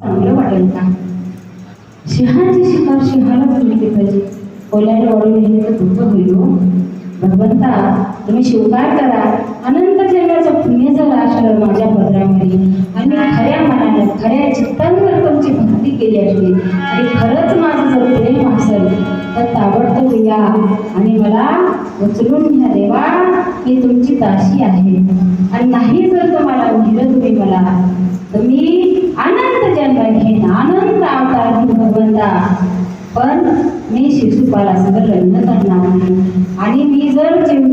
चांगलं वाटेल का सिंहाची शिकार सिंहाला मिळते पाहिजे ओल्याने ओढून गेले तर दुःख होईल हो. भगवंता तुम्ही स्वीकार करा अनंत जन्माचं पुण्य जर असलं माझ्या पदरामध्ये आणि खऱ्या मनाने खऱ्या चित्तांवर तुमची भक्ती केली असली आणि खरंच माझं जर प्रेम असेल तर ताबडतोब या आणि मला उचलून घ्या देवा मी तुमची ताशी आहे आणि नाही जर तुम्हाला नेलं तुम्ही मला तर मी अनंत जन्म घेईन अनंत अवतार होता. पण मी शिशुपालासह लग्न करणार नाही. आणि मी जर जीव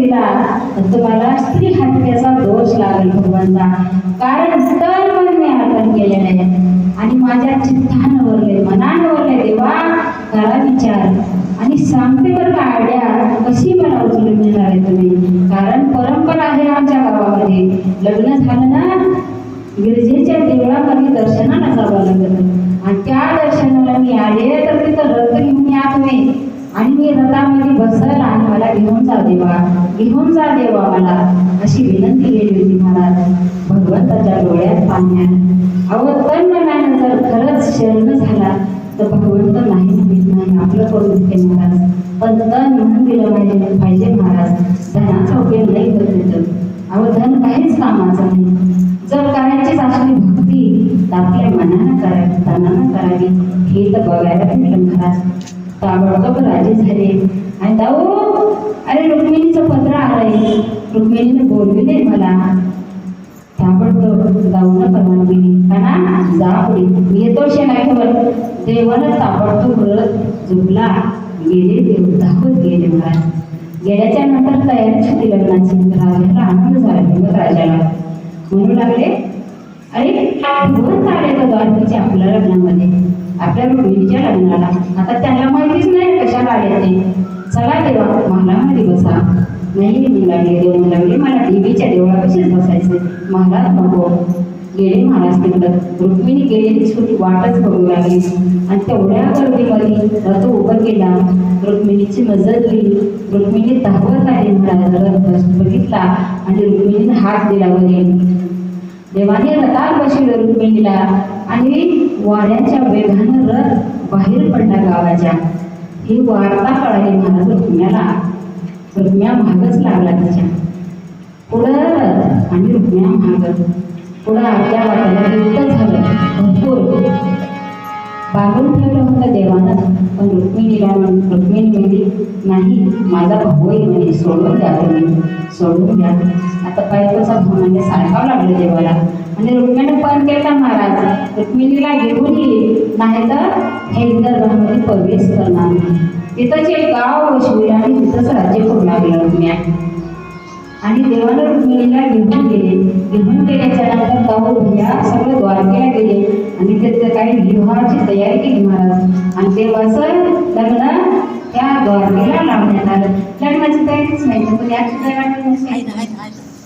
तर तुम्हाला स्त्री हत्याचा दोष लागेल भगवंता कारण तर पण मी अर्पण केलेलं आहे. आणि माझ्या चित्तानं वरले मनानं वरले देवा करा विचार. आणि सांगते बरं का आयडिया कशी मला उचलून देणार तुम्ही? कारण परंपरा आहे आमच्या गावामध्ये. लग्न झालं ना गिरजेच्या देवळामध्ये दर्शनाला जावं लागतं. आणि त्या दर्शनाला मी आले तर तिथं रथ घेऊन या तुम्ही. आणि मी रथामध्ये बसल आणि मला घेऊन जा देवा घेऊन जा देवा मला. अशी विनंती केली होती महाराज. भगवंताच्या डोळ्यात पाण्यात अवतन्न तन जर खरंच शरण झाला तर भगवंत नाही म्हणत नाही आपलं करून देते महाराज. पण तन म्हणून दिलं पाहिजे पाहिजे महाराज. धनाचा उपयोग नाही करत अवधन अहो धन काहीच कामाचं नाही. जर करायचीच भक्ती आपल्या मनानं करावी तनानं करावी हे तर बघायला भेटलं महाराज. ताबडतोब राजे झाले. आणि जाऊ अरे रुक्मिणीचं पत्र आलंय रुक्मिणीने बोलविले मला. ताबडतोब दाऊन परवानगी दिली. ना जा पुढे. मी येतो शेणाखवर देवानं ताबडतोब रथ झुकला. गेले देव दाखवत गेले महाराज. गेल्याच्यानंतर तयारी होती लग्नाची. राजाला आनंद झाला मग राजाला. म्हणू लागले अरे भगवंत आले का द्वारकेच्या आपल्या लग्नामध्ये? आपल्या रुक्मिणीच्या लग्नाला. आता त्यांना माहितीच नाही कशाला आले ते. चला देवा महालामध्ये बसा. नाही मी लागले देव लागले मला देवीच्या देवळापाशीच बसायचं महाराज नको. गेले महाराज तिकडं. रुक्मिणी गेलेली छोटी वाटच बघू लागली. आणि तेवढ्या गर्दीमध्ये रथ उभं केला. रुक्मिणीची नजर दिली रुक्मिणी धावत आली महाराज रथ बघितला. आणि रुक्मिणीने हात दिला वरी. देवाने रथात बसवलं रुक्मिणीला आणि वाऱ्याच्या वेगानं रथ बाहेर पडला गावाच्या. ही वार्ता कळाली महाराज रुक्म्याला रुक्म्या महागच लागला त्याच्या पुढं रथ आणि रुक्म्या महाग पुढं आपल्या वाट्याला युद्ध झालं. भरपूर. बांधून ठेवलं होतं देवानं पण रुक्मिणीला म्हण रुक्मिणी म्हणली नाही माझा भाऊ आहे म्हणे सोडून द्या तुम्ही सोडून द्या. आता बायकोचा भाऊ म्हणजे सारखावं लागलं देवाला? आणि रुक्मिणी पण केला महाराज रुक्मिणीला घेऊन येईल नाही तर हे विदर्भामध्ये प्रवेश करणार नाही. तिथं एक गाव वसविलं आणि तिथंच राज्य करू लागलं रुक्म्या आणि देवानं रुक्मिणीला घेऊन गेले. घेऊन गेल्याच्यानंतर गाऊ भैया सगळं द्वारकेला गेले. काही विवाहाची तयारी केली महाराज. आणि ते देवाचं लग्न त्या गौरवीला लावण्यात आलं. लग्नाची तयारीच नाही पण याची तयारी